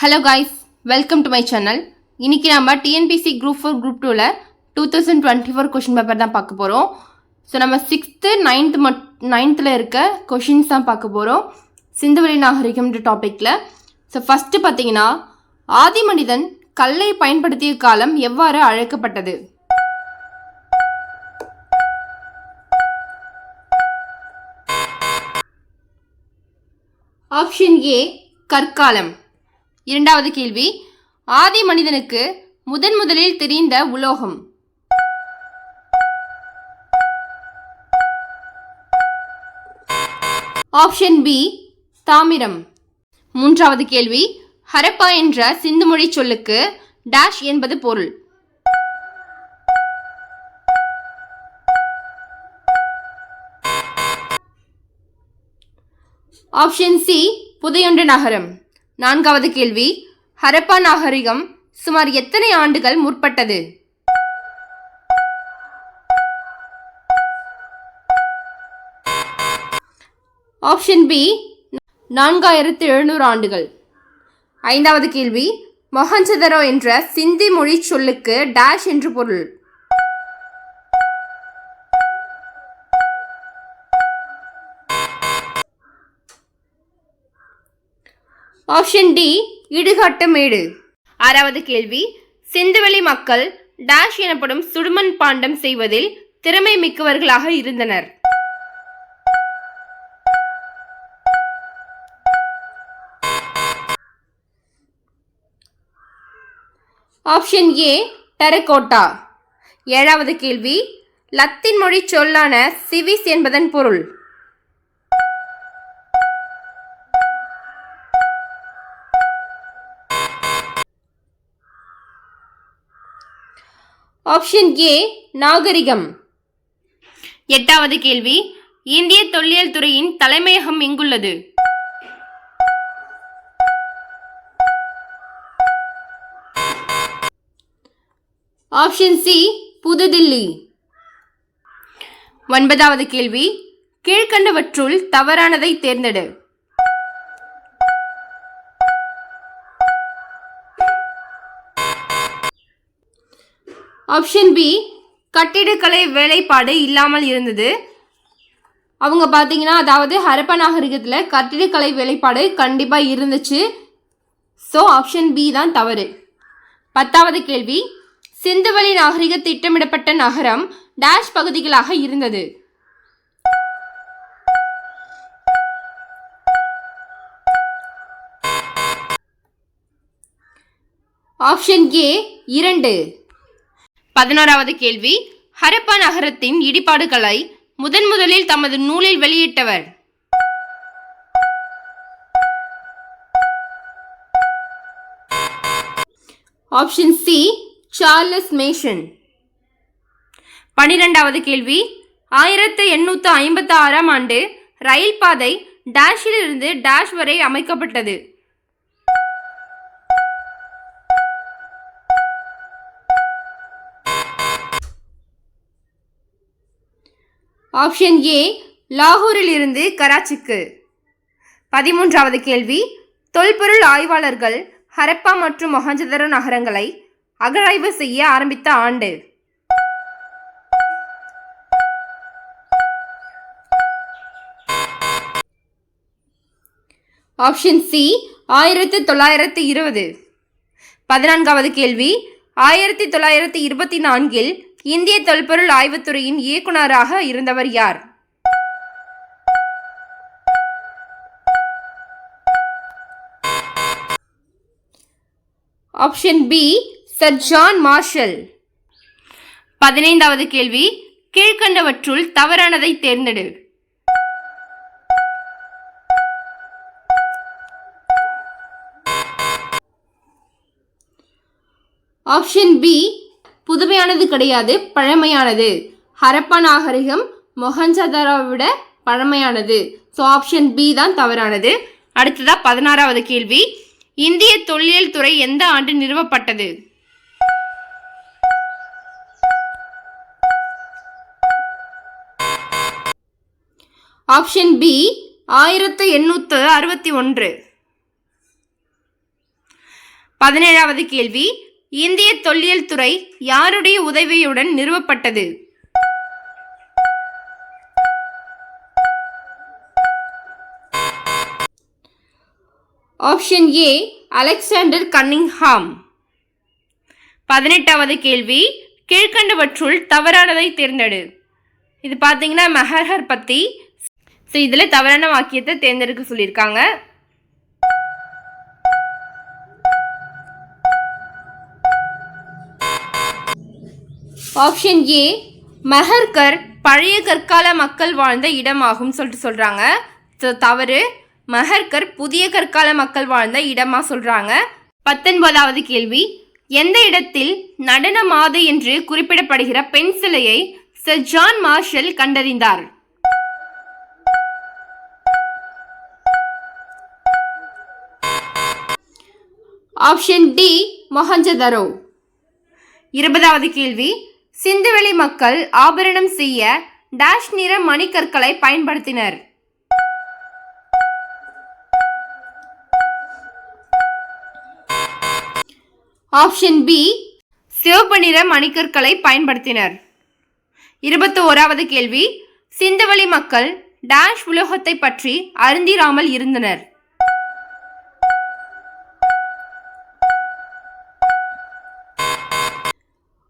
Hello guys welcome to my channel இன்னைக்கு நம்ம TNPSC group four group டூவில் two thousand twenty four question paper தான் பார்க்க போகிறோம் ஸோ நம்ம சிக்ஸ்த்து நைன்த்து மட் நைன்த்தில் இருக்க கொஷின்ஸ் தான் பார்க்க போகிறோம் சிந்துவெளி நாகரிகம்ன்ற டாப்பிக்கில் ஸோ ஃபஸ்ட்டு பார்த்தீங்கன்னா ஆதி மனிதன் கல்லை பயன்படுத்திய காலம் எவ்வாறு அழைக்கப்பட்டது? ஆப்ஷன் ஏ கற்காலம். இரண்டாவது கேள்வி. ஆதி மனிதனுக்கு முதன் முதலில் தெரிந்த உலோகம். ஆப்ஷன் பி தாமிரம். மூன்றாவது கேள்வி. ஹரப்பா என்ற சிந்து மொழி சொல்லுக்கு டேஷ் என்பது பொருள். ஆப்ஷன் சி புதையுண்ட நகரம். நான்காவது கேள்வி. ஹரப்பா நாகரிகம் சுமார் எத்தனை ஆண்டுகள் முற்பட்டது? ஆப்ஷன் பி நான்காயிரத்து எழுநூறு ஆண்டுகள். ஐந்தாவது கேள்வி மொஹஞ்சதரோ என்ற சிந்தி மொழி சொல்லுக்கு டேஷ் என்று பொருள். ஆப்ஷன் டி இடுகாட்டு மேடு ஆறாவது கேள்வி சிந்துவெளி மக்கள் டேஷ் எனப்படும் சுடுமண் பாண்டம் செய்வதில் திறமை மிக்கவர்களாக இருந்தனர். Option A terracotta. ஏழாவது கேள்வி லத்தீன் மொழி சொல்லான சிவிஸ் என்பதன் பொருள். ஆப்ஷன் ஏ நாகரிகம். எட்டாவது கேள்வி. இந்திய தொல்லியல் துறையின் தலைமையகம் எங்குள்ளது? Option C Pudhudilli. ஒன்பதாவது கேள்வி. கீழ்கண்டவற்றுள் தவறானதை தேர்ந்தெடு. ஆப்ஷன் பி கட்டிடக்கலை வேலைப்பாடு இல்லாமல் இருந்தது. அவங்க பார்த்தீங்கன்னா அதாவது ஹரப்ப நாகரிகத்தில் கட்டிடக்கலை வேலைப்பாடு கண்டிப்பாக இருந்துச்சு. ஸோ ஆப்ஷன் பி தான் தவறு. பத்தாவது கேள்வி சிந்துவெளி நாகரிக திட்டமிடப்பட்ட நகரம் டேஷ் பகுதிகளாக இருந்தது. ஆப்ஷன் ஏ இரண்டு. பதினோராவது கேள்வி. ஹரப்பா நகரத்தின் இடிபாடுகளை முதன் முதலில் தமது நூலில் வெளியிட்டவர். Option C Charles Masson. பனிரெண்டாவது கேள்வி. ஆயிரத்து எண்ணூற்று ஐம்பத்தி ஆறாம் ஆண்டு ரயில் பாதை டேஷிலிருந்து டேஷ் வரை அமைக்கப்பட்டது. ஆப்ஷன் ஏ லாகூரில் இருந்து கராச்சிக்கு. பதிமூன்றாவது கேள்வி தொல்பொருள் ஆய்வாளர்கள் ஹரப்பா மற்றும் மொஹஞ்சதரோ நகரங்களை அகழாய்வு செய்ய ஆரம்பித்த ஆண்டு. ஆப்ஷன் சி ஆயிரத்தி தொள்ளாயிரத்தி இருபது. பதினான்காவது கேள்வி ஆயிரத்தி தொள்ளாயிரத்தி இருபத்தி நான்கில் இந்திய தொல்பொருள் ஆய்வுத்துறையின் இயக்குநராக இருந்தவர் யார்? Option B sir John Marshall. பதினைந்தாவது கேள்வி கீழ்கண்டவற்றுள் தவறானதை தேர்ந்தெடு. ஆப்ஷன் பி புதுமையானது கிடையாது பழமையானது. ஹரப்பா நாகரிகம் மொஹஞ்சதாரோவை விட பழமையானது. ஸோ ஆப்ஷன் பி தான் தவறானது. அடுத்ததா பதினாறாவது கேள்வி. இந்திய தொல்லியல் துறை எந்த ஆண்டு நிறுவப்பட்டது? ஆப்ஷன் பி ஆயிரத்து எண்ணூற்று அறுபத்தி ஒன்று. பதினேழாவது கேள்வி. இந்திய தொல்லியல் துறை யாருடைய உதவியுடன் நிறுவப்பட்டது? Option A Alexander Cunningham. பதினெட்டாவது கேள்வி கீழ்கண்டவற்றுள் தவறானதை தேர்ந்தெடு. இது பார்த்தீங்கன்னா மெஹர்ஹர் பற்றி ஸோ இதில் தவறான வாக்கியத்தை தேர்ந்தெடுக்க சொல்லியிருக்காங்க. ஆப்ஷன் ஏ மஹர்கர் பழைய கற்கால மக்கள் வாழ்ந்த இடமாகும் சொல்லிட்டு சொல்கிறாங்க தவறு. மஹர்கர் புதிய கற்கால மக்கள் வாழ்ந்த இடமாக சொல்கிறாங்க பத்தொன்பதாவது கேள்வி. எந்த இடத்தில் நடன மாது என்று குறிப்பிடப்படுகிற பெண் சிலையை சர் ஜான் மார்ஷல் கண்டறிந்தார்? ஆப்ஷன் டி மொஹஞ்சதரோ இருபதாவது கேள்வி. சிந்துவெளி மக்கள் ஆபரணம் செய்ய டேஷ் நிற மணிக்கற்களை பயன்படுத்தினர். ஆப்ஷன் பி சிவப்பு நிற மணிக்கற்களை பயன்படுத்தினர். இருபத்தி ஓராவது கேள்வி சிந்துவெளி மக்கள் டேஷ் உலோகத்தை பற்றி அருந்திராமல் இருந்தனர்.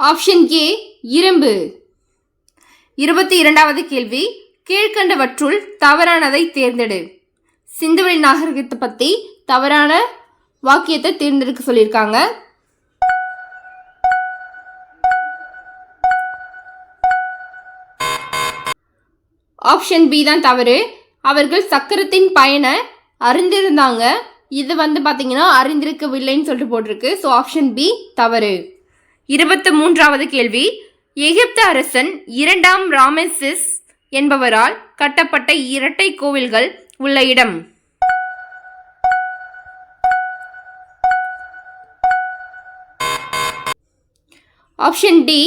ஆப்ஷன் ஏ இரும்பு. இருபத்தி இரண்டாவது கேள்வி கீழ்கண்டவற்றுள் தவறானதை தேர்ந்தெடு. சிந்துவெளி நாகரிகத்தை பற்றி தவறான வாக்கியத்தை தேர்ந்தெடுக்க சொல்லியிருக்காங்க. ஆப்ஷன் பி தான் தவறு. அவர்கள் சக்கரத்தின் பயனை அறிந்திருந்தாங்க. இது வந்து பார்த்தீங்கன்னா அறிந்திருக்கவில்லைன்னு சொல்லிட்டு போட்டிருக்கு. ஸோ ஆப்ஷன் பி தவறு. இருபத்து மூன்றாவது கேள்வி எகிப்து அரசன் இரண்டாம் ராமெசிஸ் என்பவரால் கட்டப்பட்ட இரட்டை கோவில்கள் உள்ள இடம். ஆப்ஷன் டி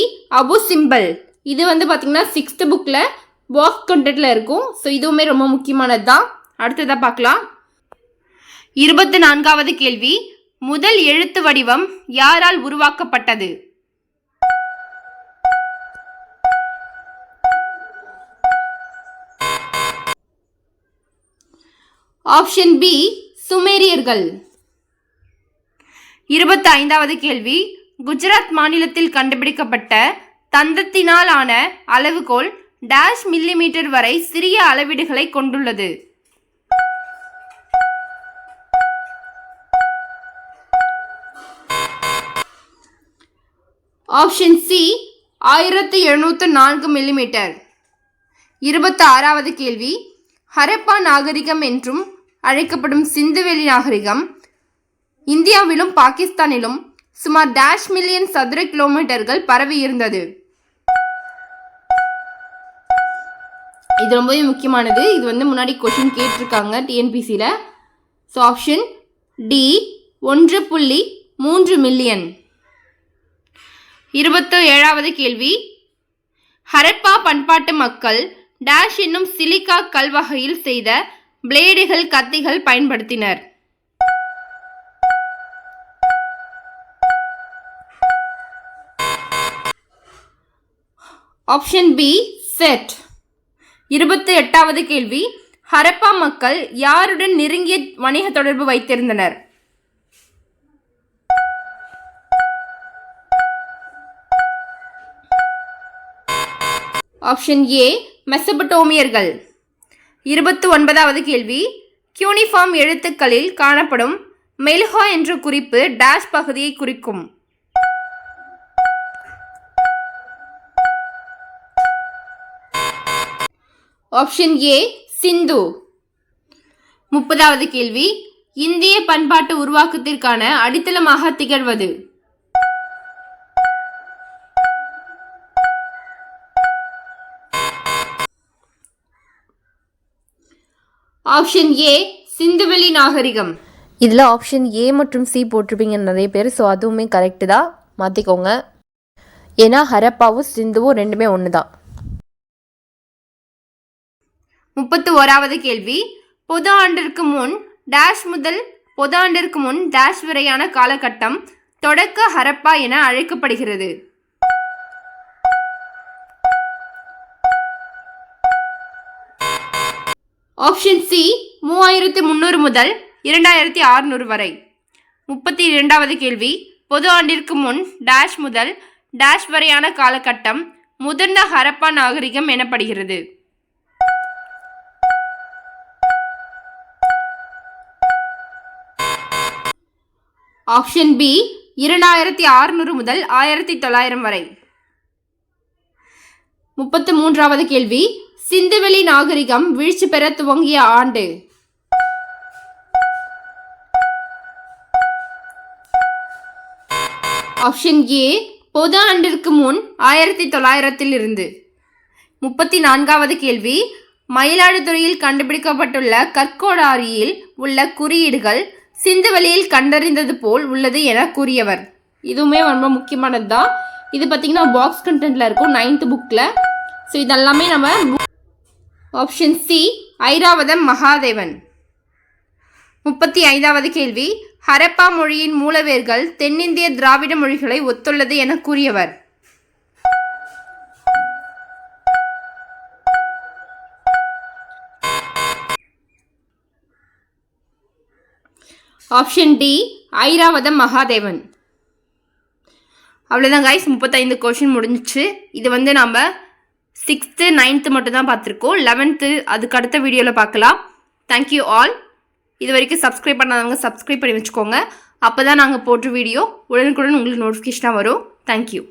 அபு சிம்பல் இது வந்து பார்த்தீங்கன்னா சிக்ஸ்த் புக்கில் வாக் கண்டென்ட்டில் இருக்கும். ஸோ இதுவுமே ரொம்ப முக்கியமானது தான் அடுத்ததாக பார்க்கலாம். இருபத்தி நான்காவது கேள்வி முதல் எழுத்து வடிவம் யாரால் உருவாக்கப்பட்டது? ஆப்ஷன் பி சுமேரியர்கள். இருபத்தி ஐந்தாவது கேள்வி. குஜராத் மாநிலத்தில் கண்டுபிடிக்கப்பட்ட தந்தத்தினால் ஆன அளவுகோல் டேஷ் மில்லிமீட்டர் வரை சிறிய அளவீடுகளை கொண்டுள்ளது. ஆப்ஷன் சி ஆயிரத்தி எழுநூற்று நான்கு மில்லிமீட்டர். இருபத்தி ஆறாவது கேள்வி. ஹரப்பா நாகரிகம் என்றும் அழைக்கப்படும் சிந்துவெளி நாகரிகம் இந்தியாவிலும் பாகிஸ்தானிலும் சுமார் டேஷ் மில்லியன் சதுர கிலோமீட்டர்கள் பரவி இருந்தது. இது ரொம்பவே முக்கியமானது. இது வந்து முன்னாடி கொஷின் கேட்டிருக்காங்க டிஎன்பிசியில் ஸோ ஆப்ஷன் டி ஒன்று புள்ளி மூன்று மில்லியன் இருபத்தி ஏழாவது கேள்வி. ஹரப்பா பண்பாட்டு மக்கள் டேஷ் என்னும் சிலிக்கா கல்வகையில் செய்த பிளேடுகள் கத்திகள் பயன்படுத்தினர். ஆப்ஷன் பி செட் இருபத்தி எட்டாவது கேள்வி. ஹரப்பா மக்கள் யாருடன் நெருங்கிய வணிக தொடர்பு வைத்திருந்தனர்? ஆப்ஷன் ஏ மெசபடோமியர்கள் இருபத்து ஒன்பதாவது கேள்வி. கியூனிஃபார்ம் எழுத்துக்களில் காணப்படும் மெல்ஹா என்ற குறிப்பு டேஷ் பகுதியை குறிக்கும். Option A Sindhu. முப்பதாவது கேள்வி. இந்திய பண்பாட்டு உருவாக்கத்திற்கான அடித்தளமாக திகழ்வது. ஆப்ஷன் ஏ சிந்துவெளி நாகரிகம். இதில் ஆப்ஷன் ஏ மற்றும் சி போட்டிருப்பீங்க நிறைய பேர் ஸோ அதுவுமே கரெக்டு தான். மாற்றிக்கோங்க ஏன்னா ஹரப்பாவும் சிந்துவும் ரெண்டுமே ஒன்று தான் முப்பத்து ஓராவது கேள்வி. பொது ஆண்டிற்கு முன் டேஷ் முதல் பொது ஆண்டிற்கு முன் டேஷ் வரையான காலகட்டம் தொடக்க ஹரப்பா என அழைக்கப்படுகிறது. ஆப்ஷன் சி மூவாயிரத்தி முந்நூறு முதல் இரண்டாயிரத்தி அறுநூறு வரை. முப்பத்தி இரண்டாவது கேள்வி பொது ஆண்டிற்கு முன் டேஷ் முதல் டேஷ் வரையான காலகட்டம் முதிர்ந்த ஹரப்பா நாகரிகம் எனப்படுகிறது. ஆப்ஷன் பி இரண்டாயிரத்தி அறுநூறு முதல் ஆயிரத்தி தொள்ளாயிரம் வரை. முப்பத்து மூன்றாவது கேள்வி. சிந்துவெளி நாகரிகம் வீழ்ச்சி பெற துவங்கிய ஆண்டு. ஆப்ஷன் ஏ பொது ஆண்டிற்கு முன் ஆயிரத்தி தொள்ளாயிரத்தில் இருந்து முப்பத்தி நான்காவது கேள்வி. மயிலாடுதுறையில் கண்டுபிடிக்கப்பட்டுள்ள கற்கோடாரியில் உள்ள குறியீடுகள் சிந்துவெளியில் கண்டறிந்தது போல் உள்ளது என கூறியவர். இதுவுமே ரொம்ப முக்கியமானது தான் இது பார்த்தீங்கன்னா பாக்ஸ் கண்டென்ட்டில் இருக்கும். நைன்த் புக்கில் ஸோ இதெல்லாமே நம்ம ஆப்ஷன் சி ஐராவதம் மகாதேவன். முப்பத்தி ஐந்தாவது கேள்வி ஹரப்பா மொழியின் மூலவேர்கள் தென்னிந்திய திராவிட மொழிகளை ஒத்துள்ளது என கூறியவர். Option D Iravatham Mahadevan. அவ்வளோதான் கைஸ் முப்பத்தைந்து கொஷின் முடிஞ்சிச்சு. இது வந்து நம்ம சிக்ஸ்த்து நைன்த்து மட்டும் தான் பார்த்துருக்கோம். லெவன்த்து அதுக்கு அடுத்த வீடியோவில் பார்க்கலாம். தேங்க்யூ ஆல் இது வரைக்கும் சப்ஸ்கிரைப் பண்ணாதவங்க சப்ஸ்கிரைப் பண்ணி வச்சுக்கோங்க. அப்போ தான் நாங்கள் போட்டு வீடியோ உடனுக்குடன் உங்களுக்கு நோட்டிஃபிகேஷனாக வரும். தேங்க்யூ